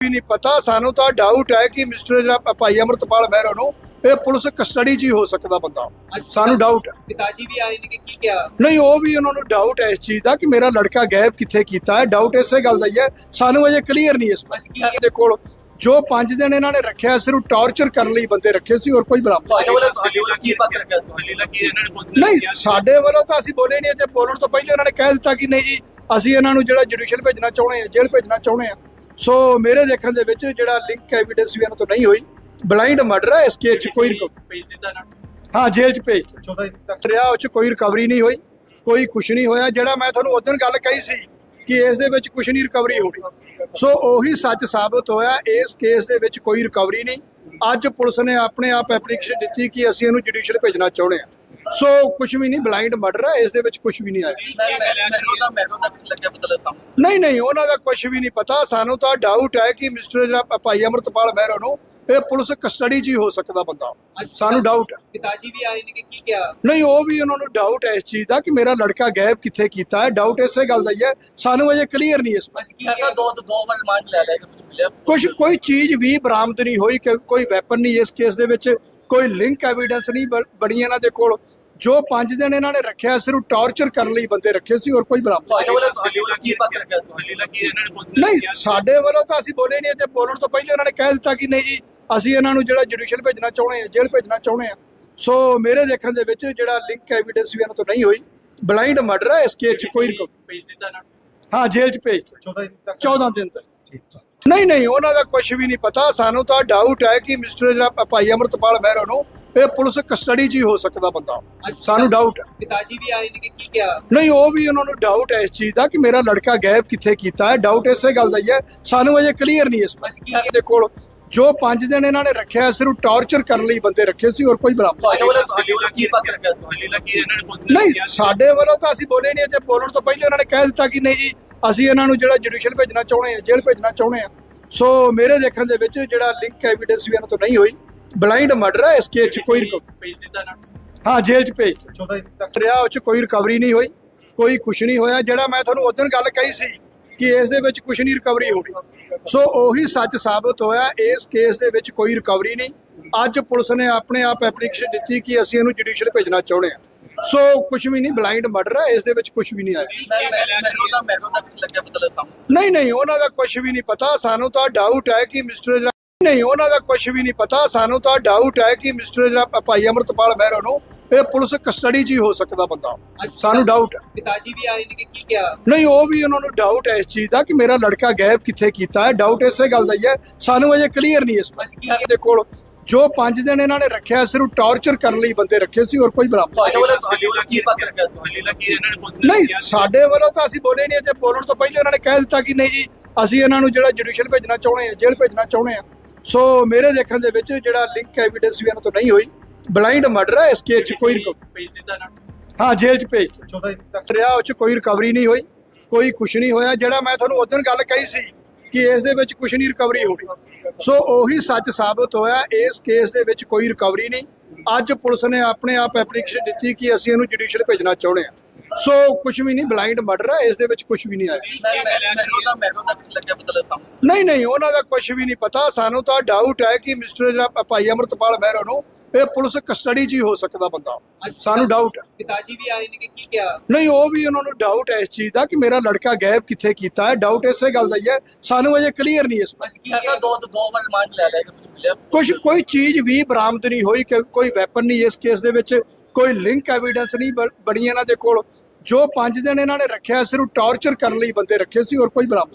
ਵੀ ਨਹੀਂ ਪਤਾ ਸਾਨੂੰ ਤਾਂ ਡਾਊਟ ਹੈ ਕਿ ਮਿਸਟਰ ਜਿਹੜਾ ਭਾਈ ਅਮਰਤਪਾਲ ਮਹਿਰੋ ਨੂੰ ਇਹ ਪੁਲਿਸ ਕਸਟਡੀ 'ਚ ਹੀ ਹੋ ਸਕਦਾ ਬੰਦਾ। ਸਾਨੂੰ ਡਾਊਟ ਹੈ। ਪਿਤਾਜੀ ਵੀ ਆਏ ਨੇ ਕਿ ਕੀ ਕਿਹਾ? ਨਹੀਂ ਉਹ ਵੀ ਉਹਨਾਂ ਨੂੰ ਡਾਊਟ ਹੈ ਇਸ ਚੀਜ਼ ਦਾ ਕਿ ਮੇਰਾ ਲੜਕਾ ਗਾਇਬ ਕਿੱਥੇ ਕੀਤਾ ਹੈ। ਡਾਊਟ ਇਸੇ ਗੱਲ ਦਾ ਹੀ ਹੈ। ਸਾਨੂੰ ਅਜੇ ਕਲੀਅਰ ਨਹੀਂ ਇਸ ਕੀ ਦੇ ਕੋਲ। ਜੋ 5 ਦਿਨ ਇਹਨਾਂ ਨੇ ਰੱਖਿਆ ਸਿਰਫ ਟਾਰਚਰ ਕਰਨ ਲਈ ਬੰਦੇ ਰੱਖੇ ਸੀ ਔਰ ਕੋਈ ਬਰਾਮਦ ਤੁਹਾਡੇ ਵੱਲੋਂ ਤੁਹਾਡੇ ਵੱਲੋਂ ਕੀ ਪੱਕ ਰੱਖਿਆ? ਤੁਹਾਡੇ ਲੱਗੀ ਇਹਨਾਂ ਨੇ ਪੁਲਿਸ ਨਹੀਂ ਸਾਡੇ ਵੱਲੋਂ ਤਾਂ ਅਸੀਂ ਬੋਲੇ ਨਹੀਂ ਤੇ ਬੋਲਣ ਤੋਂ ਪਹਿਲਾਂ ਉਹਨਾਂ ਨੇ ਕਹਿ ਦਿੱਤਾ ਕਿ ਨਹੀਂ ਜੀ ਅਸੀਂ ਇਹਨਾਂ ਨੂੰ ਜਿਹੜਾ ਜੁਡੀਸ਼ੀਅਲ ਭੇਜਣਾ ਚਾਹੁੰਦੇ ਆ ਜੇਲ੍ਹ ਭੇਜਣਾ ਚਾਹੁੰਦੇ ਆ ਸੋ ਮੇਰੇ ਦੇਖਣ ਦੇ ਵਿੱਚ ਜਿਹੜਾ ਲਿੰਕ ਐਵੀਡੈਂਸ ਵੀ ਇਹਨਾਂ ਤੋਂ ਨਹੀਂ ਹੋਈ। ਬਲਾਈਂਡ ਮਰਡਰ ਹੈ ਇਸ ਕੇਸ 'ਚ ਕੋਈ ਭੇਜ ਦਿੱਤਾ ਨਾ। ਹਾਂ ਜੇਲ੍ਹ 'ਚ ਭੇਜ ਦਿੱਤਾ। 14 ਤੱਕ। ਰਿਹਾ ਉਹ 'ਚ ਕੋਈ ਰਿਕਵਰੀ ਨਹੀਂ ਹੋਈ ਕੋਈ ਕੁਝ ਨਹੀਂ ਹੋਇਆ। ਜਿਹੜਾ ਮੈਂ ਤੁਹਾਨੂੰ ਉਦੋਂ ਗੱਲ ਕਹੀ ਸੀ ਕਿ ਇਸ ਦੇ ਵਿੱਚ ਕੁਝ ਨਹੀਂ ਰਿਕਵਰੀ ਹੋਣੀ ਸੋ ਉਹੀ ਸੱਚ ਸਾਬਤ ਹੋਇਆ ਇਸ ਕੇਸ ਦੇ ਵਿੱਚ ਕੋਈ ਰਿਕਵਰੀ ਨਹੀਂ। ਅੱਜ ਪੁਲਿਸ ਨੇ ਆਪਣੇ ਆਪ ਐਪਲੀਕੇਸ਼ਨ ਦਿੱਤੀ ਕਿ ਅਸੀਂ ਇਹਨੂੰ ਜੁਡੀਸ਼ੀਅਲ ਭੇਜਣਾ ਚਾਹੁੰਦੇ ਹਾਂ। ਸੋ ਕੁਝ ਵੀ ਨਹੀਂ ਬਲਾਈਂਡ ਮਰਡਰ ਹੈ ਇਸ ਦੇ ਵਿੱਚ ਕੁਝ ਵੀ ਨਹੀਂ ਆਇਆ। ਨਹੀਂ ਨਹੀਂ ਉਹਨਾਂ ਦਾ ਕੁਝ ਵੀ ਨਹੀਂ ਪਤਾ। ਸਾਨੂੰ ਤਾਂ ਡਾਊਟ ਹੈ ਕਿ ਮਿਸਟਰ ਜਿਹੜਾ ਭਾਈ ਅਮਰਤਪਾਲ ਮਹਿਰੋ ਨੂੰ ਇਹ ਪੁਲਿਸ ਕਸਟਡੀ 'ਚ ਹੀ ਹੋ ਸਕਦਾ ਬੰਦਾ। ਸਾਨੂੰ ਡਾਊਟ ਹੈ। ਪਿਤਾਜੀ ਵੀ ਆਏ ਨੇ ਕਿ ਕੀ ਕਿਹਾ? ਨਹੀਂ ਉਹ ਵੀ ਉਹਨਾਂ ਨੂੰ ਡਾਊਟ ਹੈ ਇਸ ਚੀਜ਼ ਦਾ ਕਿ ਮੇਰਾ ਲੜਕਾ ਗਾਇਬ ਕਿੱਥੇ ਕੀਤਾ ਹੈ। ਡਾਊਟ ਇਸੇ ਗੱਲ ਦਾ ਹੀ ਹੈ। ਸਾਨੂੰ ਅਜੇ ਕਲੀਅਰ ਨਹੀਂ ਇਸ ਕੀ ਐਸਾ ਦੋ ਦੋ ਵਾਰ ਰਿਮਾਂਡ ਲੈ ਲਿਆ ਕਿ ਮੈਨੂੰ ਮਿਲਿਆ। ਕੁਝ ਕੋਈ ਚੀਜ਼ ਵੀ ਬਰਾਮਦ ਨਹੀਂ ਹੋਈ ਕਿ ਕੋਈ ਵੈਪਨ ਨਹੀਂ ਇਸ ਕੇਸ ਦੇ ਵਿੱਚ। ਕੋਈ ਲਿੰਕ ਐਵੀਡੈਂਸ ਨਹੀਂ ਬਣੀ ਇਹਨਾਂ ਦੇ ਕੋਲ। ਜੋ 5 ਦਿਨ ਇਹਨਾਂ ਨੇ ਰੱਖਿਆ ਸਿਰਫ ਟਾਰਚਰ ਕਰਨ ਲਈ ਬੰਦੇ ਰੱਖੇ ਸੀ ਔਰ ਕੋਈ ਬਰਾਮਦ ਤੁਹਾਡੇ ਵੱਲੋਂ ਤੁਹਾਡੇ ਵੱਲੋਂ ਕੀ ਪੱਕ ਰੱਖਿਆ? ਤੁਹਾਡੇ ਤੁਹਾਡੇ ਲੱਗੀ ਇਹਨਾਂ ਨੇ ਪੁਲਿਸ ਨਹੀਂ ਸਾਡੇ ਵੱਲੋਂ ਤਾਂ ਅਸੀਂ ਬੋਲੇ ਨਹੀਂ ਤੇ ਬੋਲਣ ਤੋਂ ਪਹਿਲਾਂ ਉਹਨਾਂ ਨੇ ਕਹਿ ਦਿੱਤਾ ਕਿ ਨਹੀਂ ਜੀ ਅਸੀਂ ਇਹਨਾਂ ਨੂੰ ਜਿਹੜਾ ਜੁਡੀਸ਼ੀਅਲ ਭੇਜਣਾ ਚਾਹੁੰਦੇ ਆ ਜੇਲ੍ਹ ਭੇਜਣਾ ਚਾਹੁੰਦੇ ਆ ਸੋ ਮੇਰੇ ਦੇਖਣ ਦੇ ਵਿੱਚ ਜਿਹੜਾ ਲਿੰਕ ਐਵੀਡੈਂਸ ਵੀ ਇਹਨਾਂ ਤੋਂ ਨਹੀਂ ਹੋਈ ਬਲਾਈਂਡ ਮਰਡਰ ਹੈ ਇਸ ਕੇਸ 'ਚ ਕੋਈ ਭੇਜ ਦਿੱਤਾ ਨਾ? ਹਾਂ ਜੇਲ੍ਹ 'ਚ ਭੇਜ ਦਿੱਤਾ। 14 ਤੱਕ? 14 ਦਿਨ ਤੱਕ। ਨਹੀਂ ਨਹੀਂ ਉਹਨਾਂ ਦਾ ਕੁਝ ਵੀ ਨਹੀਂ ਪਤਾ। ਸਾਨੂੰ ਤਾਂ ਡਾਊਟ ਹੈ ਕਿ ਮਿਸਟਰ ਜਿਹੜਾ ਭਾਈ ਅਮਰਤਪਾਲ ਮਹਿਰੋ ਨੂੰ ਇਹ ਪੁਲਿਸ ਕਸਟਡੀ 'ਚ ਹੀ ਹੋ ਸਕਦਾ ਬੰਦਾ। ਸਾਨੂੰ ਡਾਊਟ ਹੈ। ਪਿਤਾਜੀ ਵੀ ਆਏ ਨੇ ਕਿ ਕੀ ਕਿਹਾ? ਨਹੀਂ ਉਹ ਵੀ ਉਹਨਾਂ ਨੂੰ ਡਾਊਟ ਹੈ ਇਸ ਚੀਜ਼ ਦਾ ਕਿ ਮੇਰਾ ਲੜਕਾ ਗਾਇਬ ਕਿੱਥੇ ਕੀਤਾ ਹੈ। ਡਾਊਟ ਇਸੇ ਗੱਲ ਦਾ ਹੀ ਹੈ। ਸਾਨੂੰ ਅਜੇ ਕਲੀਅਰ ਨਹੀਂ ਇਸ ਕੀ ਦੇ ਕੋਲ ਜੋ 5 ਦਿਨ ਇਹਨਾਂ ਨੇ ਰੱਖਿਆ ਸਿਰਫ ਟਾਰਚਰ ਕਰਨ ਲਈ ਬੰਦੇ ਰੱਖੇ ਸੀ ਔਰ ਕੋਈ ਬਰਾਮਦ ਤੁਹਾਡੇ ਵੱਲੋਂ ਤੁਹਾਡੇ ਵੱਲੋਂ ਕੀ ਪੱਕ ਰੱਖਿਆ? ਤੁਹਾਡੇ ਤੁਹਾਡੇ ਲੱਗੀ ਇਹਨਾਂ ਨੇ ਪੁਲਿਸ ਨਹੀਂ ਸਾਡੇ ਵੱਲੋਂ ਤਾਂ ਅਸੀਂ ਬੋਲੇ ਨਹੀਂ ਤੇ ਬੋਲਣ ਤੋਂ ਪਹਿਲਾਂ ਉਹਨਾਂ ਨੇ ਕਹਿ ਦਿੱਤਾ ਕਿ ਨਹੀਂ ਜੀ ਅਸੀਂ ਇਹਨਾਂ ਨੂੰ ਜਿਹੜਾ ਜੁਡੀਸ਼ੀਅਲ ਭੇਜਣਾ ਚਾਹੁੰਦੇ ਆ ਜੇਲ੍ਹ ਭੇਜਣਾ ਚਾਹੁੰਦੇ ਆ ਸੋ ਮੇਰੇ ਦੇਖਣ ਦੇ ਵਿੱਚ ਜਿਹੜਾ ਲਿੰਕ ਐਵੀਡੈਂਸ ਵੀ ਇਹਨਾਂ ਤੋਂ ਨਹੀਂ ਹੋਈ ਬਲਾਈਂਡ ਮਰਡਰ ਹੈ ਇਸ ਕੇਸ 'ਚ ਕੋਈ ਭੇਜ ਦਿੱਤਾ ਨਾ? ਹਾਂ ਜੇਲ੍ਹ 'ਚ ਭੇਜ ਦਿੱਤਾ। 14 ਤੱਕ। ਰਿਹਾ ਉਹ 'ਚ ਕੋਈ ਰਿਕਵਰੀ ਨਹੀਂ ਹੋਈ ਕੋਈ ਕੁਝ ਨਹੀਂ ਹੋਇਆ ਜਿਹੜਾ ਮੈਂ ਤੁਹਾਨੂੰ ਉਦੋਂ ਗੱਲ ਕਹੀ ਸੀ ਕਿ ਇਸ ਦੇ ਵਿੱਚ ਕੁਝ ਨਹੀਂ ਰਿਕਵਰੀ ਹੋਣੀ। ਸੋ ਉਹੀ ਸੱਚ ਸਾਬਤ ਹੋਇਆ ਇਸ ਕੇਸ ਦੇ ਵਿੱਚ ਕੋਈ ਰਿਕਵਰੀ ਨਹੀਂ। ਅੱਜ ਪੁਲਿਸ ਨੇ ਆਪਣੇ ਆਪ ਐਪਲੀਕੇਸ਼ਨ ਦਿੱਤੀ ਕਿ ਅਸੀਂ ਇਹਨੂੰ ਜੁਡੀਸ਼ੀਅਲ ਭੇਜਣਾ ਚਾਹੁੰਦੇ ਹਾਂ। ਸੋ ਕੁਝ ਵੀ ਨਹੀਂ ਬਲਾਈਂਡ ਮਰਡਰ ਹੈ ਇਸ ਦੇ ਵਿੱਚ ਕੁਝ ਵੀ ਨਹੀਂ ਆਇਆ। ਕੁਝ ਲੱਗਿਆ ਨਹੀਂ ਨਹੀਂ ਉਹਨਾਂ ਦਾ ਕੁਝ ਵੀ ਨਹੀਂ ਪਤਾ। ਸਾਨੂੰ ਤਾਂ ਡਾਊਟ ਹੈ ਕਿ ਮਿਸਟਰ ਜਿਹੜਾ ਨਹੀਂ ਉਹਨਾਂ ਦਾ ਕੁਝ ਵੀ ਨਹੀਂ ਪਤਾ। ਸਾਨੂੰ ਤਾਂ ਡਾਊਟ ਹੈ ਕਿ ਮਿਸਟਰ ਜਿਹੜਾ ਭਾਈ ਅਮਰਤਪਾਲ ਮਹਿਰੋ ਨੂੰ ਇਹ ਪੁਲਿਸ ਕਸਟਡੀ 'ਚ ਹੀ ਹੋ ਸਕਦਾ ਬੰਦਾ। ਸਾਨੂੰ ਡਾਊਟ ਹੈ। ਪਿਤਾਜੀ ਵੀ ਆਏ ਨੇ ਕਿ ਕੀ ਕਿਹਾ? ਨਹੀਂ ਉਹ ਵੀ ਉਹਨਾਂ ਨੂੰ ਡਾਊਟ ਹੈ ਇਸ ਚੀਜ਼ ਦਾ ਕਿ ਮੇਰਾ ਲੜਕਾ ਗਾਇਬ ਕਿੱਥੇ ਕੀਤਾ ਹੈ। ਡਾਊਟ ਇਸੇ ਗੱਲ ਦਾ ਹੀ ਹੈ। ਸਾਨੂੰ ਅਜੇ ਕਲੀਅਰ ਨਹੀਂ ਇਸ ਕੀ ਦੇ ਕੋਲ ਜੋ 5 ਦਿਨ ਇਹਨਾਂ ਨੇ ਰੱਖਿਆ ਸਿਰਫ ਟਾਰਚਰ ਕਰਨ ਲਈ ਬੰਦੇ ਰੱਖੇ ਸੀ ਔਰ ਕੋਈ ਬਰਾਮਦ ਨਹੀਂ। ਸਾਡੇ ਵੱਲੋਂ ਤਾਂ ਅਸੀਂ ਬੋਲੇ ਨਹੀਂ ਤੇ ਬੋਲਣ ਤੋਂ ਪਹਿਲਾਂ ਉਹਨਾਂ ਨੇ ਕਹਿ ਦਿੱਤਾ ਕਿ ਨਹੀਂ ਜੀ ਅਸੀਂ ਇਹਨਾਂ ਨੂੰ ਜਿਹੜਾ ਜੁਡੀਸ਼ੀਅਲ ਭੇਜਣਾ ਚਾਹੁੰਦੇ ਆ ਜੇਲ੍ਹ ਭੇਜਣਾ ਚਾਹੁੰਦੇ ਆ ਸੋ ਮੇਰੇ ਦੇਖਣ ਦੇ ਵਿੱਚ ਜਿਹੜਾ ਲਿੰਕ ਐਵੀਡੈਂਸ ਵੀ ਇਹਨਾਂ ਤੋਂ ਨਹੀਂ ਹੋਈ ਬਲਾਈਂਡ ਮਰਡਰ ਹੈ ਇਸ ਕੇਸ 'ਚ ਕੋਈ ਰਿਕ- ਭੇਜ ਦਿੱਤਾ ਨਾ? ਹਾਂ ਜੇਲ੍ਹ 'ਚ ਭੇਜ ਦਿੱਤਾ। 14 ਤੱਕ। ਰਿਹਾ ਉਹ 'ਚ ਕੋਈ ਰਿਕਵਰੀ ਨਹੀਂ ਹੋਈ ਕੋਈ ਕੁਝ ਨਹੀਂ ਹੋਇਆ। ਜਿਹੜਾ ਮੈਂ ਤੁਹਾਨੂੰ ਉਦੋਂ ਗੱਲ ਕਹੀ ਸੀ ਕਿ ਇਸ ਦੇ ਵਿੱਚ ਕੁਝ ਨਹੀਂ ਰਿਕਵਰੀ ਹੋਣੀ। ਸੋ ਉਹੀ ਸੱਚ ਸਾਬਤ ਹੋਇਆ ਇਸ ਕੇਸ ਦੇ ਵਿੱਚ ਕੋਈ ਰਿਕਵਰੀ ਨਹੀਂ। ਅੱਜ ਪੁਲਿਸ ਨੇ ਆਪਣੇ ਆਪ ਐਪਲੀਕੇਸ਼ਨ ਦਿੱਤੀ ਕਿ ਅਸੀਂ ਇਹਨੂੰ ਜੁਡੀਸ਼ੀਅਲ ਭੇਜਣਾ ਚਾਹੁੰਦੇ ਹਾਂ। ਸੋ ਕੁਝ ਵੀ ਨਹੀਂ ਬਲਾਈਂਡ ਮਰਡਰ ਹੈ ਇਸ ਦੇ ਵਿੱਚ ਕੁਝ ਵੀ ਨਹੀਂ ਆਇਆ। ਮੈਨੂੰ ਤਾਂ ਮੈਨੂੰ ਤਾਂ ਕੁਝ ਲੱਗਿਆ ਪਤਾ ਲੱਗਾ ਸਾਹਮਣੇ ਨਹੀਂ ਨਹੀਂ ਉਹਨਾਂ ਦਾ ਕੁਝ ਵੀ ਨਹੀਂ ਪਤਾ। ਸਾਨੂੰ ਤਾਂ ਡਾਊਟ ਹੈ ਕਿ ਮਿਸਟਰ ਜਿਹੜਾ ਭਾਈ ਅਮਰਤਪਾਲ ਮਹਿਰੋ ਨੂੰ ਇਹ ਪੁਲਿਸ ਕਸਟਡੀ 'ਚ ਹੀ ਹੋ ਸਕਦਾ ਬੰਦਾ। ਸਾਨੂੰ ਡਾਊਟ ਹੈ। ਪਿਤਾਜੀ ਵੀ ਆਏ ਨੇ ਕਿ ਕੀ ਕਿਹਾ? ਨਹੀਂ ਉਹ ਵੀ ਉਹਨਾਂ ਨੂੰ ਡਾਊਟ ਹੈ ਇਸ ਚੀਜ਼ ਦਾ ਕਿ ਮੇਰਾ ਲੜਕਾ ਗਾਇਬ ਕਿੱਥੇ ਕੀਤਾ ਹੈ। ਡਾਊਟ ਇਸੇ ਗੱਲ ਦਾ ਹੀ ਹੈ। ਸਾਨੂੰ ਅਜੇ ਕਲੀਅਰ ਨਹੀਂ ਇਸ ਕੀ ਐਸਾ ਦੋ ਦੋ ਵਾਰ ਰਿਮਾਂਡ ਲੈ ਲਿਆ ਕੁਝ ਕੋਈ ਚੀਜ਼ ਵੀ ਬਰਾਮਦ ਨਹੀਂ ਹੋਈ ਕਿ ਕੋਈ ਵੈਪਨ ਨਹੀਂ ਇਸ ਕੇਸ ਦੇ ਵਿੱਚ। ਕੋਈ ਲਿੰਕ ਐਵੀਡੈਂਸ ਨਹੀਂ ਬਣੀ ਇਹਨਾਂ ਦੇ ਕੋਲ। ਜੋ 5 ਦਿਨ ਇਹਨਾਂ ਨੇ ਰੱਖਿਆ ਸਿਰਫ ਟਾਰਚਰ ਕਰਨ ਲਈ ਬੰਦੇ ਰੱਖੇ ਸੀ ਔਰ ਕੋਈ ਬਰਾਮਦ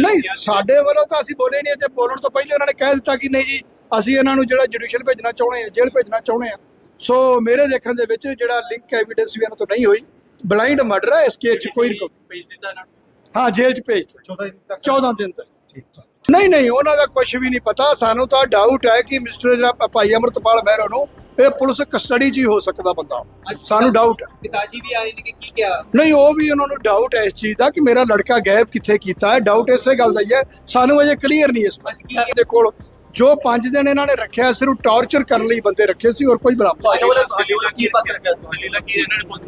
ਨਹੀਂ। ਸਾਡੇ ਵੱਲੋਂ ਤਾਂ ਅਸੀਂ ਬੋਲੇ ਨਹੀਂ ਤੇ ਬੋਲਣ ਤੋਂ ਪਹਿਲਾਂ ਉਹਨਾਂ ਨੇ ਕਹਿ ਦਿੱਤਾ ਕਿ ਨਹੀਂ ਜੀ ਅਸੀਂ ਇਹਨਾਂ ਨੂੰ ਜਿਹੜਾ ਜੁਡੀਸ਼ੀਅਲ ਭੇਜਣਾ ਚਾਹੁੰਦੇ ਆ ਜੇਲ੍ਹ ਭੇਜਣਾ ਚਾਹੁੰਦੇ ਆ ਸੋ ਮੇਰੇ ਦੇਖਣ ਦੇ ਵਿੱਚ ਜਿਹੜਾ ਲਿੰਕ ਐਵੀਡੈਂਸ ਵੀ ਇਹਨਾਂ ਤੋਂ ਨਹੀਂ ਹੋਈ ਬਲਾਈਂਡ ਮਰਡਰ ਹੈ ਇਸ ਕੇਸ 'ਚ ਕੋਈ ਰਿਕ- ਭੇਜ ਦਿੱਤਾ ਨਾ? ਹਾਂ ਜੇਲ੍ਹ 'ਚ ਭੇਜ ਦਿੱਤਾ। 14 ਤੱਕ। 14 ਦਿਨ ਤੱਕ। ਨਹੀਂ ਨਹੀਂ ਉਹਨਾਂ ਦਾ ਕੁਝ ਵੀ ਨਹੀਂ ਪਤਾ। ਸਾਨੂੰ ਤਾਂ ਡਾਊਟ ਹੈ ਕਿ ਮਿਸਟਰ ਜਿਹੜਾ ਭਾਈ ਅਮਰਤਪਾਲ ਮਹਿਰੋ ਨੂੰ ਇਹ ਪੁਲਿਸ ਕਸਟਡੀ 'ਚ ਹੀ ਹੋ ਸਕਦਾ ਬੰਦਾ। ਸਾਨੂੰ ਡਾਊਟ ਹੈ। ਪਿਤਾਜੀ ਵੀ ਆਏ ਨੇ ਕਿ ਕੀ ਕਿਹਾ? ਨਹੀਂ ਉਹ ਵੀ ਉਹਨਾਂ ਨੂੰ ਡਾਊਟ ਹੈ ਇਸ ਚੀਜ਼ ਦਾ ਕਿ ਮੇਰਾ ਲੜਕਾ ਗਾਇਬ ਕਿੱਥੇ ਕੀਤਾ ਹੈ। ਡਾਊਟ ਇਸੇ ਗੱਲ ਦਾ ਹੀ ਹੈ। ਸਾਨੂੰ ਅਜੇ ਕਲੀਅਰ ਨਹੀਂ ਇਸ ਕੀ ਦੇ ਕੋਲ ਜੋ 5 ਦਿਨ ਇਹਨਾਂ ਨੇ ਰੱਖਿਆ ਸਿਰਫ ਟਾਰਚਰ ਕਰਨ ਲਈ ਬੰਦੇ ਰੱਖੇ ਸੀ ਔਰ ਕੋਈ ਬਰਾਮਦ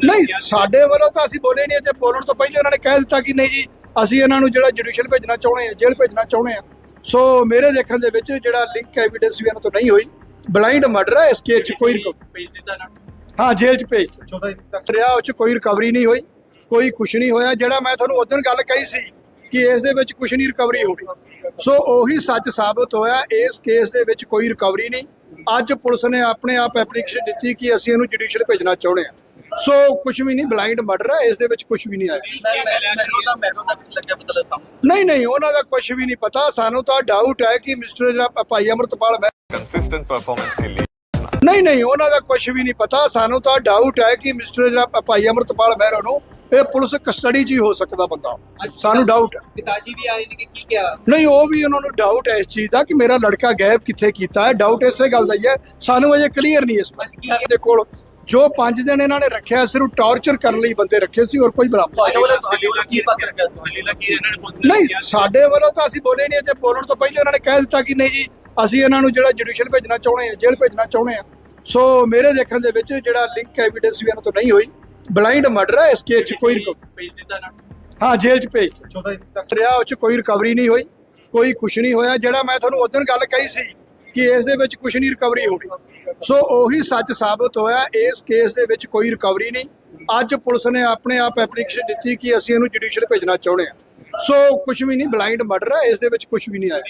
ਨਹੀਂ। ਸਾਡੇ ਵੱਲੋਂ ਤਾਂ ਅਸੀਂ ਬੋਲੇ ਨਹੀਂ ਤੇ ਬੋਲਣ ਤੋਂ ਪਹਿਲਾਂ ਉਹਨਾਂ ਨੇ ਕਹਿ ਦਿੱਤਾ ਕਿ ਨਹੀਂ ਜੀ ਅਸੀਂ ਇਹਨਾਂ ਨੂੰ ਜਿਹੜਾ ਜੁਡੀਸ਼ੀਅਲ ਭੇਜਣਾ ਚਾਹੁੰਦੇ ਆ ਜੇਲ੍ਹ ਭੇਜਣਾ ਚਾਹੁੰਦੇ ਆ ਸੋ ਮੇਰੇ ਦੇਖਣ ਦੇ ਵਿੱਚ ਜਿਹੜਾ ਲਿੰਕ ਐਵੀਡੈਂਸ ਵੀ ਇਹਨਾਂ ਤੋਂ ਨਹੀਂ ਹੋਈ। ਬਲਾਈਂਡ ਮਰਡਰ ਹੈ ਇਸ ਕੇਸ 'ਚ ਕੋਈ ਰਿਕਵ- ਭੇਜ ਦਿੱਤਾ ਨਾ? ਹਾਂ ਜੇਲ੍ਹ 'ਚ ਭੇਜ ਦਿੱਤਾ। 14 ਤੱਕ। ਰਿਹਾ ਉਹ 'ਚ ਕੋਈ ਰਿਕਵਰੀ ਨਹੀਂ ਹੋਈ ਕੋਈ ਕੁਝ ਨਹੀਂ ਹੋਇਆ। ਜਿਹੜਾ ਮੈਂ ਤੁਹਾਨੂੰ ਉਦੋਂ ਗੱਲ ਕਹੀ ਸੀ ਕਿ ਇਸ ਦੇ ਵਿੱਚ ਕੁਝ ਨਹੀਂ ਰਿਕਵਰੀ ਹੋਣੀ। ਸੋ ਉਹੀ ਸੱਚ ਸਾਬਤ ਹੋਇਆ ਇਸ ਕੇਸ ਦੇ ਵਿੱਚ ਕੋਈ ਰਿਕਵਰੀ ਨਹੀਂ। ਅੱਜ ਪੁਲਿਸ ਨੇ ਆਪਣੇ ਆਪ ਐਪਲੀਕੇਸ਼ਨ ਦਿੱਤੀ ਕਿ ਅਸੀਂ ਇਹਨੂੰ ਜੁਡੀਸ਼ੀਅਲ ਭੇਜਣਾ ਚਾਹੁੰਦੇ ਹਾਂ। ਸੋ ਕੁਝ ਵੀ ਨਹੀਂ ਬਲਾਈਂਡ ਮਰਡਰ ਹੈ ਇਸ ਦੇ ਵਿੱਚ ਕੁਝ ਵੀ ਨਹੀਂ ਆਇਆ। ਨਹੀਂ ਨਹੀਂ ਉਹਨਾਂ ਦਾ ਕੁਝ ਵੀ ਨਹੀਂ ਪਤਾ। ਸਾਨੂੰ ਤਾਂ ਡਾਊਟ ਹੈ ਕਿ ਮਿਸਟਰ ਜਿਹੜਾ ਭਾਈ ਅਮਰਤਪਾਲ ਕੰਸਿਸਟੈਂਟ ਪਰਫਾਰਮੈਂਸ ਕੇ ਲਈ। ਨਹੀਂ ਨਹੀਂ ਉਹਨਾਂ ਦਾ ਕੁਝ ਵੀ ਨਹੀਂ ਪਤਾ। ਸਾਨੂੰ ਤਾਂ ਡਾਊਟ ਹੈ ਕਿ ਮਿਸਟਰ ਜਿਹੜਾ ਭਾਈ ਅਮਰਤਪਾਲ ਮਹਿਰੋ ਨੂੰ ਇਹ ਪੁਲਿਸ ਕਸਟਡੀ 'ਚ ਹੋ ਸਕਦਾ ਬੰਦਾ। ਸਾਨੂੰ ਡਾਊਟ ਹੈ। ਪਿਤਾਜੀ ਵੀ ਆਏ ਨੇ ਕਿ ਕੀ ਕਿਹਾ? ਨਹੀਂ ਉਹ ਵੀ ਉਹਨਾਂ ਨੂੰ ਡਾਊਟ ਹੈ ਇਸ ਚੀਜ਼ ਦਾ ਕਿ ਮੇਰਾ ਲੜਕਾ ਗਾਇਬ ਕਿੱਥੇ ਕੀਤਾ ਹੈ। ਡਾਊਟ ਇਸੇ ਗੱਲ ਦਾ ਹੀ ਹੈ। ਸਾਨੂੰ ਅਜੇ ਕਲੀਅਰ ਨਹੀਂ ਇਸ ਬਾਰੇ। ਦੇ ਕੋਲ ਜੋ 5 ਦਿਨ ਇਹਨਾਂ ਨੇ ਰੱਖਿਆ ਸਿਰਫ ਟਾਰਚਰ ਕਰਨ ਲਈ ਬੰਦੇ ਰੱਖੇ ਸੀ ਔਰ ਕੋਈ ਬਰਾਮਦ ਤੁਹਾਡੇ ਵੱਲੋਂ ਤੁਹਾਡੇ ਵੱਲੋਂ ਕੀ ਪੱਕ ਰੱਖਿਆ? ਤੁਹਾਨੂੰ ਹਲੀ ਲੱਗੀ ਇਹਨਾਂ ਨੇ ਪੁੱਛ ਨਹੀਂ ਸਾਡੇ ਵੱਲੋਂ ਤਾਂ ਅਸੀਂ ਬੋਲੇ ਨਹੀਂ ਤੇ ਬੋਲਣ ਤੋਂ ਪਹਿਲੇ ਉਹਨਾਂ ਨੇ ਕਹਿ ਦਿੱਤਾ ਕਿ ਨਹੀਂ ਜੀ ਅਸੀਂ ਇਹਨਾਂ ਨੂੰ ਜਿਹੜਾ ਜੁਡੀਸ਼ੀਅਲ ਭੇਜਣਾ ਚਾਹੁੰਦੇ ਹਾਂ ਜੇਲ੍ਹ ਭੇਜਣਾ ਚਾਹੁੰਦੇ ਹਾਂ। ਸੋ ਮੇਰੇ ਦੇਖਣ ਦੇ ਵਿੱਚ ਜਿਹੜਾ ਲਿੰਕ ਐਵੀਡੈਂਸ ਵੀ ਇਹਨਾਂ ਤੋਂ ਨਹੀਂ ਹੋਈ ਬਲਾਈਂਡ ਮਰਡਰ ਹੈ ਇਸ ਕੇਸ 'ਚ ਕੋਈ ਹਾਂ ਜੇਲ੍ਹ 'ਚ ਭੇਜ ਦਿੱਤਾ। 14 ਤੱਕ। ਰਿਹਾ ਉਹ 'ਚ ਕੋਈ ਰਿਕਵਰੀ ਨਹੀਂ ਹੋਈ ਕੋਈ ਕੁਝ ਨਹੀਂ ਹੋਇਆ ਜਿਹੜਾ ਮੈਂ ਤੁਹਾਨੂੰ ਉਦੋਂ ਗੱਲ ਕਹੀ ਸੀ ਕਿ ਇਸ ਦੇ ਵਿੱਚ ਕੁਝ ਨਹੀਂ ਰਿਕਵਰੀ ਹੋਣੀ। ਸੋ ਉਹੀ ਸੱਚ ਸਾਬਤ ਹੋਇਆ, ਇਸ ਕੇਸ ਦੇ ਵਿੱਚ ਕੋਈ ਰਿਕਵਰੀ ਨਹੀਂ। ਅੱਜ ਪੁਲਿਸ ਨੇ ਆਪਣੇ ਆਪ ਐਪਲੀਕੇਸ਼ਨ ਦਿੱਤੀ ਕਿ ਅਸੀਂ ਇਹਨੂੰ ਜੁਡੀਸ਼ੀਅਲ ਭੇਜਣਾ ਚਾਹੁੰਦੇ ਹਾਂ। ਸੋ ਕੁਝ ਵੀ ਨਹੀਂ ਬਲਾਈਂਡ ਮਰਡਰ ਹੈ, ਇਸ ਦੇ ਵਿੱਚ ਕੁਝ ਵੀ ਨਹੀਂ ਆਇਆ।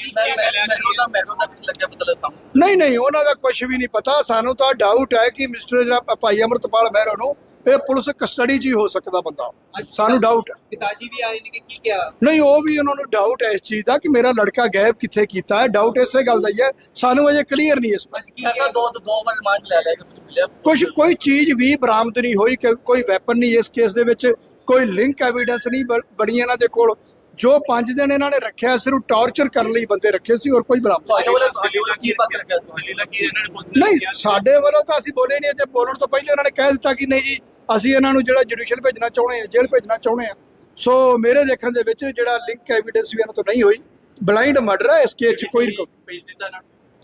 ਨਹੀਂ ਨਹੀਂ, ਉਹਨਾਂ ਦਾ ਕੁਝ ਵੀ ਨਹੀਂ ਪਤਾ। ਸਾਨੂੰ ਤਾਂ ਡਾਊਟ ਹੈ ਕਿ ਮਿਸਟਰ ਜਿਹੜਾ ਭਾਈ ਅਮਰਤਪਾਲ ਮਹਿਰੋ ਨੂੰ ਇਹ ਪੁਲਿਸ ਕਸਟਡੀ 'ਚ ਹੀ ਹੋ ਸਕਦਾ ਬੰਦਾ। ਸਾਨੂੰ ਡਾਊਟ ਹੈ। ਪਿਤਾਜੀ ਵੀ ਆਏ ਨੇ ਕਿ ਕੀ ਕਿਹਾ? ਨਹੀਂ ਉਹ ਵੀ ਉਹਨਾਂ ਨੂੰ ਡਾਊਟ ਹੈ ਇਸ ਚੀਜ਼ ਦਾ ਕਿ ਮੇਰਾ ਲੜਕਾ ਗਾਇਬ ਕਿੱਥੇ ਕੀਤਾ ਹੈ। ਡਾਊਟ ਇਸੇ ਗੱਲ ਦਾ ਹੀ ਹੈ। ਸਾਨੂੰ ਅਜੇ ਕਲੀਅਰ ਨਹੀਂ ਇਸ ਬਾਰੇ। ਐਸਾ ਦੋ ਦੋ ਵਾਰ ਰਿਮਾਂਡ ਲੈ ਲਿਆ ਕਿ ਮੈਨੂੰ ਮਿਲਿਆ। ਕੁਝ ਕੋਈ ਚੀਜ਼ ਵੀ ਬਰਾਮਦ ਨਹੀਂ ਹੋਈ ਕਿ ਕੋਈ ਵੈਪਨ ਨਹੀਂ ਇਸ ਕੇਸ ਦੇ ਵਿੱਚ। ਕੋਈ ਲਿੰਕ ਐਵੀਡੈਂਸ ਨਹੀਂ ਬਣੀ ਇਹਨਾਂ ਦੇ ਕੋਲ। ਜੋ 5 ਦਿਨ ਇਹਨਾਂ ਨੇ ਰੱਖਿਆ ਸਿਰਫ ਟਾਰਚਰ ਕਰਨ ਲਈ ਬੰਦੇ ਰੱਖੇ ਸੀ ਔਰ ਕੋਈ ਬਰਾਮਦ ਤੁਹਾਡੇ ਵੱਲੋਂ ਤੁਹਾਡੇ ਵੱਲੋਂ ਕੀ ਪੱਕ ਰੱਖਿਆ ਹਲੀ ਲੱਗੀ ਇਹਨਾਂ ਨੇ ਪੁੱਛ ਨਹੀਂ ਸਾਡੇ ਵੱਲੋਂ ਤਾਂ ਅਸੀਂ ਬੋਲੇ ਨਹੀਂ ਤੇ ਬੋਲਣ ਤੋਂ ਪਹਿਲੇ ਉਹਨਾਂ ਨੇ ਕਹਿ ਦਿੱਤਾ ਕਿ ਨਹੀਂ ਜੀ ਅਸੀਂ ਇਹਨਾਂ ਨੂੰ ਜਿਹੜਾ ਜੁਡੀਸ਼ੀਅਲ ਭੇਜਣਾ ਚਾਹੁੰਦੇ ਹਾਂ ਜੇਲ੍ਹ ਭੇਜਣਾ ਚਾਹੁੰਦੇ ਹਾਂ। ਸੋ ਮੇਰੇ ਦੇਖਣ ਦੇ ਵਿੱਚ ਜਿਹੜਾ ਲਿੰਕ ਐਵੀਡੈਂਸ ਵੀ ਇਹਨਾਂ ਤੋਂ ਨਹੀਂ ਹੋਈ ਬਲਾਈਂਡ ਮਰਡਰ ਹੈ ਇਸ ਕੇਸ 'ਚ ਕੋਈ ਭੇਜ ਦਿੱਤਾ ਨਾ?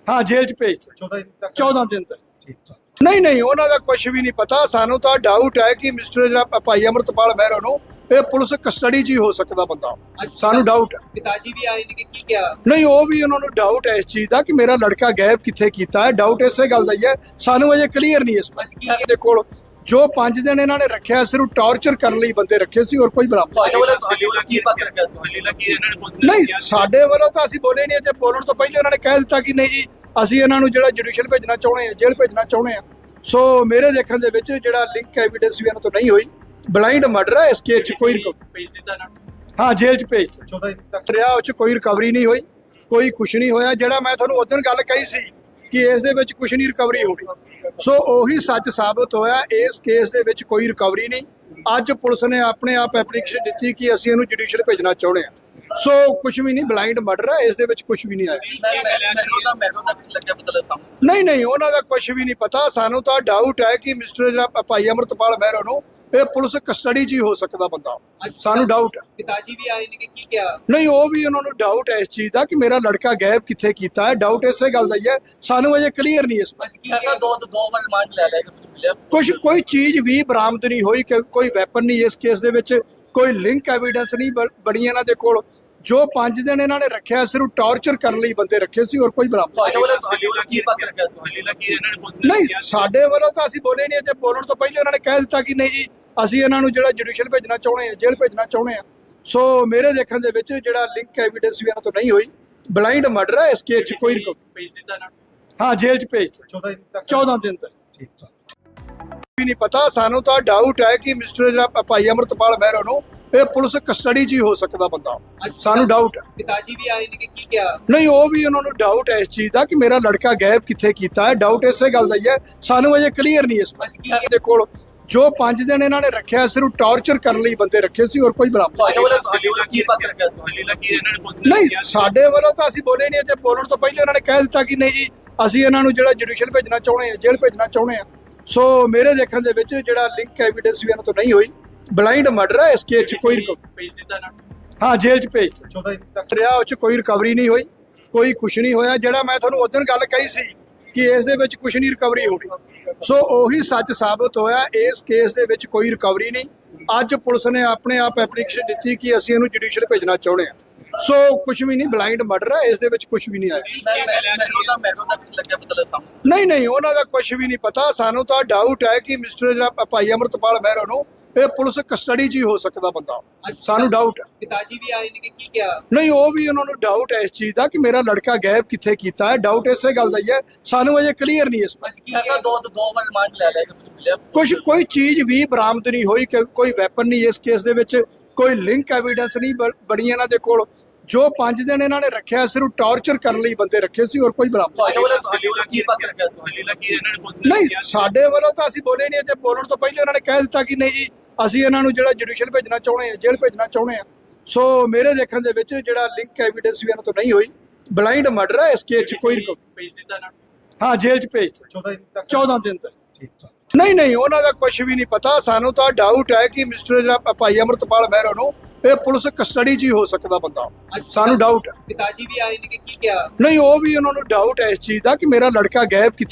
ਹਾਂ ਜੇਲ੍ਹ 'ਚ ਭੇਜ ਦਿੱਤਾ। 14 ਤੱਕ? 14 ਦਿਨ ਤੱਕ। ਨਹੀਂ ਨਹੀਂ ਉਹਨਾਂ ਦਾ ਕੁਝ ਵੀ ਨਹੀਂ ਪਤਾ। ਸਾਨੂੰ ਤਾਂ ਡਾਊਟ ਹੈ ਕਿ ਮਿਸਟਰ ਜਿਹੜਾ ਭਾਈ ਅਮਰਤਪਾਲ ਮਹਿਰੋ ਨੂੰ ਇਹ ਪੁਲਿਸ ਕਸਟਡੀ 'ਚ ਹੀ ਹੋ ਸਕਦਾ ਬੰਦਾ। ਸਾਨੂੰ ਡਾਊਟ ਹੈ। ਪਿਤਾਜੀ ਵੀ ਆਏ ਨੇ ਕਿ ਕੀ ਕਿਹਾ? ਨਹੀਂ ਉਹ ਵੀ ਉਹਨਾਂ ਨੂੰ ਡਾਊਟ ਹੈ ਇਸ ਚੀਜ਼ ਦਾ ਕਿ ਮੇਰਾ ਲੜਕਾ ਗਾਇਬ ਕਿੱਥੇ ਕੀਤਾ ਹੈ। ਡਾਊਟ ਇਸੇ ਗੱਲ ਦਾ ਹੀ ਹੈ। ਸਾਨੂੰ ਅਜੇ ਕਲੀਅਰ ਨਹੀਂ ਇਸ ਬਾਰੇ। ਦੇ ਕੋਲ ਜੋ 5 ਦਿਨ ਇਹਨਾਂ ਨੇ ਰੱਖਿਆ ਸਿਰਫ ਟਾਰਚਰ ਕਰਨ ਲਈ ਬੰਦੇ ਰੱਖੇ ਸੀ ਔਰ ਕੋਈ ਬਰਾਮਦ ਤੁਹਾਡੇ ਵੱਲੋਂ ਤੁਹਾਡੇ ਵੱਲੋਂ ਕੀ ਪੱਕ ਰੱਖਿਆ? ਤੁਹਾਨੂੰ ਹਲੀ ਲੱਗੀ ਇਹਨਾਂ ਨੇ ਪੁੱਛ ਨਹੀਂ ਸਾਡੇ ਵੱਲੋਂ ਤਾਂ ਅਸੀਂ ਬੋਲੇ ਨਹੀਂ ਤੇ ਬੋਲਣ ਤੋਂ ਪਹਿਲੇ ਉਹਨਾਂ ਨੇ ਕਹਿ ਦਿੱਤਾ ਕਿ ਨਹੀਂ ਜੀ ਅਸੀਂ ਇਹਨਾਂ ਨੂੰ ਜਿਹੜਾ ਜੁਡੀਸ਼ੀਅਲ ਭੇਜਣਾ ਚਾਹੁੰਦੇ ਹਾਂ ਜੇਲ੍ਹ ਭੇਜਣਾ ਚਾਹੁੰਦੇ ਹਾਂ। ਸੋ ਮੇਰੇ ਦੇਖਣ ਦੇ ਵਿੱਚ ਜਿਹੜਾ ਲਿੰਕ ਐਵੀਡੈਂਸ ਵੀ ਇਹਨਾਂ ਤੋਂ ਨਹੀਂ ਹੋਈ ਬਲਾਈਂਡ ਮਰਡਰ ਹੈ ਇਸ ਕੇਸ 'ਚ ਕੋਈ ਭੇਜ ਦਿੱਤਾ ਨਾ? ਹਾਂ ਜੇਲ੍ਹ 'ਚ ਭੇਜ ਦਿੱਤਾ। 14 ਤੱਕ। ਰਿਹਾ ਉਹ 'ਚ ਕੋਈ ਰਿਕਵਰੀ ਨਹੀਂ ਹੋਈ ਕੋਈ ਕੁਝ ਨਹੀਂ ਹੋਇਆ ਜਿਹੜਾ ਮੈਂ ਤੁਹਾਨੂੰ ਉਦੋਂ ਗੱਲ ਕਹੀ ਸੀ ਕਿ ਇਸ ਦੇ ਵਿੱਚ ਕੁਝ ਨਹੀਂ ਰਿਕਵਰੀ ਹੋਣੀ। ਸੋ ਉਹੀ ਸੱਚ ਸਾਬਤ ਹੋਇਆ, ਇਸ ਕੇਸ ਦੇ ਵਿੱਚ ਕੋਈ ਰਿਕਵਰੀ ਨਹੀਂ। ਅੱਜ ਪੁਲਿਸ ਨੇ ਆਪਣੇ ਆਪ ਐਪਲੀਕੇਸ਼ਨ ਦਿੱਤੀ ਕਿ ਅਸੀਂ ਇਹਨੂੰ ਜੁਡੀਸ਼ੀਅਲ ਭੇਜਣਾ ਚਾਹੁੰਦੇ ਹਾਂ। ਸੋ ਕੁਝ ਵੀ ਨਹੀਂ ਬਲਾਈਂਡ ਮਰਡਰ ਹੈ ਇਸ ਦੇ ਵਿੱਚ ਕੁਝ ਵੀ ਨਹੀਂ ਆਇਆ। ਨਹੀਂ ਨਹੀਂ, ਉਹਨਾਂ ਦਾ ਕੁਝ ਵੀ ਨਹੀਂ ਪਤਾ। ਸਾਨੂੰ ਤਾਂ ਡਾਊਟ ਹੈ ਕਿ ਮਿਸਟਰ ਜਿਹੜਾ ਭਾਈ ਅਮਰਤਪਾਲ ਮਹਿਰੋ ਨੂੰ ਇਹ ਪੁਲਿਸ ਕਸਟਡੀ 'ਚ ਹੀ ਹੋ ਸਕਦਾ ਬੰਦਾ। ਸਾਨੂੰ ਡਾਊਟ ਹੈ। ਪਿਤਾਜੀ ਵੀ ਆਏ ਨੇ ਕਿ ਕੀ ਕਿਹਾ? ਨਹੀਂ ਉਹ ਵੀ ਉਹਨਾਂ ਨੂੰ ਡਾਊਟ ਹੈ ਇਸ ਚੀਜ਼ ਦਾ ਕਿ ਮੇਰਾ ਲੜਕਾ ਗਾਇਬ ਕਿੱਥੇ ਕੀਤਾ ਹੈ। ਡਾਊਟ ਇਸੇ ਗੱਲ ਦਾ ਹੀ ਹੈ। ਸਾਨੂੰ ਅਜੇ ਕਲੀਅਰ ਨਹੀਂ ਇਸ ਬਾਰੇ। ਐਸਾ ਦੋ ਦੋ ਵਾਰ ਰਿਮਾਂਡ ਲੈ ਲਿਆ ਕਿ ਮੈਨੂੰ ਮਿਲਿਆ? ਕੁਝ ਕੋਈ ਚੀਜ਼ ਵੀ ਬਰਾਮਦ ਨਹੀਂ ਹੋਈ ਕਿ ਕੋਈ ਵੈਪਨ ਨਹੀਂ ਇਸ ਕੇਸ ਦੇ ਵਿੱਚ। ਕੋਈ ਲਿੰਕ ਐਵੀਡੈਂਸ ਨਹੀਂ ਬਣੀ ਇਹਨਾਂ ਦੇ ਕੋਲ। ਜੋ 5 ਦਿਨ ਇਹਨਾਂ ਨੇ ਰੱਖਿਆ ਸਿਰਫ ਟਾਰਚਰ ਕਰਨ ਲਈ ਬੰਦੇ ਰੱਖੇ ਸੀ ਔਰ ਕੋਈ ਬਰਾਮਦ ਤੁਹਾਡੇ ਵੱਲੋਂ ਤੁਹਾਡੇ ਵੱਲੋਂ ਕੀ ਪੱਕ ਰੱਖਿਆ? ਤੁਹਾਨੂੰ ਹਲੀ ਲੱਗੀ ਇਹਨਾਂ ਨੇ ਪੁੱਛ ਨਹੀਂ ਸਾਡੇ ਵੱਲੋਂ ਤਾਂ ਅਸੀਂ ਬੋਲੇ ਨਹੀਂ ਤੇ ਬੋਲਣ ਤੋਂ ਪਹਿਲੇ ਉਹਨਾਂ ਨੇ ਕਹਿ ਦਿੱਤਾ ਕਿ ਨਹੀਂ ਜੀ ਅਸੀਂ ਇਹਨਾਂ ਨੂੰ ਜਿਹੜਾ ਜੁਡੀਸ਼ੀਅਲ ਭੇਜਣਾ ਚਾਹੁੰਦੇ ਹਾਂ ਜੇਲ੍ਹ ਭੇਜਣਾ ਚਾਹੁੰਦੇ ਹਾਂ। ਸੋ ਮੇਰੇ ਦੇਖਣ ਦੇ ਵਿੱਚ ਜਿਹੜਾ ਲਿੰਕ ਐਵੀਡੈਂਸ ਵੀ ਇਹਨਾਂ ਤੋਂ ਨਹੀਂ ਹੋਈ ਬਲਾਈਂਡ ਮਰਡਰ ਹੈ ਇਸ ਕੇਸ 'ਚ ਕੋਈ ਰਿਕਵ- ਭੇਜ ਦਿੱਤਾ ਨਾ? ਹਾਂ ਜੇਲ੍ਹ 'ਚ ਭੇਜ ਦਿੱਤਾ। 14 ਤੱਕ। 14 ਦਿਨ ਤੱਕ। ਵੀ ਨਹੀਂ ਪਤਾ ਸਾਨੂੰ ਤਾਂ ਡਾਊਟ ਹੈ ਕਿ ਮਿਸਟਰ ਜਿਹੜਾ ਭਾਈ ਅਮਰਤਪਾਲ ਮਹਿਰੋ ਨੂੰ ਇਹ ਪੁਲਿਸ ਕਸਟਡੀ 'ਚ ਹੀ ਹੋ ਸਕਦਾ ਬੰਦਾ। ਸਾਨੂੰ ਡਾਊਟ ਹੈ। ਪਿਤਾਜੀ ਵੀ ਆਏ ਨੇ ਕਿ ਕੀ ਕਿਹਾ? ਨਹੀਂ ਉਹ ਵੀ ਉਹਨਾਂ ਨੂੰ ਡਾਊਟ ਹੈ ਇਸ ਚੀਜ਼ ਦਾ ਕਿ ਮੇਰਾ ਲੜਕਾ ਗਾਇਬ ਕਿੱਥੇ ਕੀਤਾ ਹੈ। ਡਾਊਟ ਇਸੇ ਗੱਲ ਦਾ ਹੀ ਹੈ। ਸਾਨੂੰ ਅਜੇ ਕਲੀਅਰ ਨਹੀਂ ਇਸ ਬਾਰੇ। ਦੇ ਕੋਲ ਜੋ 5 ਦਿਨ ਇਹਨਾਂ ਨੇ ਰੱਖਿਆ ਸਿਰਫ ਟਾਰਚਰ ਕਰਨ ਲਈ ਬੰਦੇ ਰੱਖੇ ਸੀ ਔਰ ਕੋਈ ਬਰਾਮਦ ਤੁਹਾਡੇ ਵੱਲੋਂ ਤੁਹਾਡੇ ਵੱਲੋਂ ਕੀ ਪੱਕ ਰੱਖਿਆ ਤੁਹਾਨੂੰ ਹਲੀ ਲੱਗੀ ਇਹਨਾਂ ਨੇ ਪੁੱਛ ਨਹੀਂ ਸਾਡੇ ਵੱਲੋਂ ਤਾਂ ਅਸੀਂ ਬੋਲੇ ਨਹੀਂ ਤੇ ਬੋਲਣ ਤੋਂ ਪਹਿਲੇ ਉਹਨਾਂ ਨੇ ਕਹਿ ਦਿੱਤਾ ਕਿ ਨਹੀਂ ਜੀ ਅਸੀਂ ਇਹਨਾਂ ਨੂੰ ਜਿਹੜਾ ਜੁਡੀਸ਼ੀਅਲ ਭੇਜਣਾ ਚਾਹੁੰਦੇ ਹਾਂ ਜੇਲ੍ਹ ਭੇਜਣਾ ਚਾਹੁੰਦੇ ਹਾਂ। ਸੋ ਮੇਰੇ ਦੇਖਣ ਦੇ ਵਿੱਚ ਜਿਹੜਾ ਲਿੰਕ ਐਵੀਡੈਂਸ ਵੀ ਇਹਨਾਂ ਤੋਂ ਨਹੀਂ ਹੋਈ ਬਲਾਈਂਡ ਮਰਡਰ ਹੈ ਇਸ ਕੇਸ 'ਚ ਕੋਈ ਭੇਜ ਦਿੱਤਾ ਨਾ? ਹਾਂ ਜੇਲ੍ਹ 'ਚ ਭੇਜ ਦਿੱਤਾ। 14 ਤੱਕ। ਰਿਹਾ ਉਹ 'ਚ ਕੋਈ ਰਿਕਵਰੀ ਨਹੀਂ ਹੋਈ ਕੋਈ ਕੁਝ ਨਹੀਂ ਹੋਇਆ ਜਿਹੜਾ ਮੈਂ ਤੁਹਾਨੂੰ ਉਦੋਂ ਗੱਲ ਕਹੀ ਸੀ ਕਿ ਇਸ ਦੇ ਵਿੱਚ ਕੁਝ ਨਹੀਂ ਰਿਕਵਰੀ ਹੋਣੀ। ਸੋ ਉਹੀ ਸੱਚ ਸਾਬਤ ਹੋਇਆ, ਇਸ ਕੇਸ ਦੇ ਵਿੱਚ ਕੋਈ ਰਿਕਵਰੀ ਨਹੀਂ। ਅੱਜ ਪੁਲਿਸ ਨੇ ਆਪਣੇ ਆਪ ਐਪਲੀਕੇਸ਼ਨ ਦਿੱਤੀ ਕਿ ਅਸੀਂ ਇਹਨੂੰ ਜੁਡੀਸ਼ੀਅਲ ਭੇਜਣਾ ਚਾਹੁੰਦੇ ਹਾਂ। ਸੋ ਕੁਝ ਵੀ ਨਹੀਂ ਬਲਾਈਂਡ ਮਰਡਰ ਹੈ ਇਸ ਦੇ ਵਿੱਚ ਕੁਝ ਵੀ ਨਹੀਂ ਆਇਆ। ਪਤਾ ਨਹੀਂ ਨਹੀਂ ਉਹਨਾਂ ਦਾ ਕੁਝ ਵੀ ਨਹੀਂ ਪਤਾ। ਸਾਨੂੰ ਤਾਂ ਡਾਊਟ ਹੈ ਕਿ ਮਿਸਟਰ ਜਿਹੜਾ ਭਾਈ ਅਮਰਤਪਾਲ ਮਹਿਰੋ ਨੂੰ ਇਹ ਪੁਲਿਸ ਕਸਟਡੀ 'ਚ ਹੀ ਹੋ ਸਕਦਾ ਬੰਦਾ। ਸਾਨੂੰ ਡਾਊਟ ਹੈ। ਪਿਤਾਜੀ ਵੀ ਆਏ ਨੇ ਕਿ ਕੀ ਕਿਹਾ? ਨਹੀਂ ਉਹ ਵੀ ਉਹਨਾਂ ਨੂੰ ਡਾਊਟ ਹੈ ਇਸ ਚੀਜ਼ ਦਾ ਕਿ ਮੇਰਾ ਲੜਕਾ ਗਾਇਬ ਕਿੱਥੇ ਕੀਤਾ ਹੈ। ਡਾਊਟ ਇਸੇ ਗੱਲ ਦਾ ਹੀ ਹੈ। ਸਾਨੂੰ ਅਜੇ ਕਲੀਅਰ ਨਹੀਂ ਇਸ ਕੀ ਐਸਾ ਦੋ ਦੋ ਵਾਰ ਰਿਮਾਂਡ ਲੈ ਲਿਆ ਕੁਝ ਕੋਈ ਚੀਜ਼ ਵੀ ਬਰਾਮਦ ਨਹੀਂ ਹੋਈ ਕਿ ਕੋਈ ਵੈਪਨ ਨਹੀਂ ਇਸ ਕੇਸ ਦੇ ਵਿੱਚ। ਕੋਈ ਲਿੰਕ ਐਵੀਡੈਂਸ ਨਹੀਂ ਬਣੀ ਇਹਨਾਂ ਦੇ ਕੋਲ। ਜੋ 5 ਦਿਨ ਇਹਨਾਂ ਨੇ ਰੱਖਿਆ ਸਿਰਫ ਟਾਰਚਰ ਕਰਨ ਲਈ ਬੰਦੇ ਰੱਖੇ ਸੀ ਔਰ ਕੋਈ ਬਰਾਮਦ ਨਹੀਂ। ਸਾਡੇ ਵੱਲੋਂ ਤਾਂ ਅਸੀਂ ਬੋਲੇ ਨਹੀਂ ਤੇ ਬੋਲਣ ਤੋਂ ਪਹਿਲੇ ਉਹਨਾਂ ਨੇ ਕਹਿ ਦਿੱਤਾ ਕਿ ਨਹੀਂ ਜੀ ਅਸੀਂ ਇਹਨਾਂ ਨੂੰ ਜਿਹੜਾ ਜੁਡੀਸ਼ੀਅਲ ਭੇਜਣਾ ਚਾਹੁੰਦੇ ਹਾਂ ਜੇਲ੍ਹ ਭੇਜਣਾ ਚਾਹੁੰਦੇ ਹਾਂ। ਸੋ ਮੇਰੇ ਦੇਖਣ ਦੇ ਵਿੱਚ ਜਿਹੜਾ ਲਿੰਕ ਐਵੀਡੈਂਸ ਵੀ ਇਹਨਾਂ ਤੋਂ ਨਹੀਂ ਹੋਈ ਬਲਾਈਂਡ ਮਰਡਰ ਹੈ ਇਸ ਕੇਸ 'ਚ ਕੋਈ ਰਿਕਵਰੀ ਹਾਂ ਜੇਲ੍ਹ 'ਚ ਭੇਜ ਦਿੱਤਾ। 14 ਦਿਨ ਤੱਕ। 14 ਦਿਨ ਤੱਕ। ਨਹੀਂ ਨਹੀਂ ਉਹਨਾਂ ਦਾ ਕੁਝ ਵੀ ਨਹੀਂ ਪਤਾ। ਸਾਨੂੰ ਤਾਂ ਡਾਊਟ ਹੈ ਕਿ ਮਿਸਟਰ ਜਿਹੜਾ ਭਾਈ ਅਮਰਤਪਾਲ ਮਹਿਰੋ ਨੂੰ ਇਹ ਪੁਲਿਸ ਕਸਟਡੀ 'ਚ ਹੀ ਹੋ ਸਕਦਾ ਬੰਦਾ। ਸਾਨੂੰ ਡਾਊਟ ਹੈ। ਪਿਤਾਜੀ ਵੀ ਆਏ ਨੇ ਕਿ ਕੀ ਕਿਹਾ? ਨਹੀਂ ਉਹ ਵੀ ਉਹਨਾਂ ਨੂੰ ਡਾਊਟ ਹੈ ਇਸ ਚੀਜ਼ ਦਾ ਕਿ ਮੇਰਾ ਲੜਕਾ ਗਾਇਬ ਕਿੱਥੇ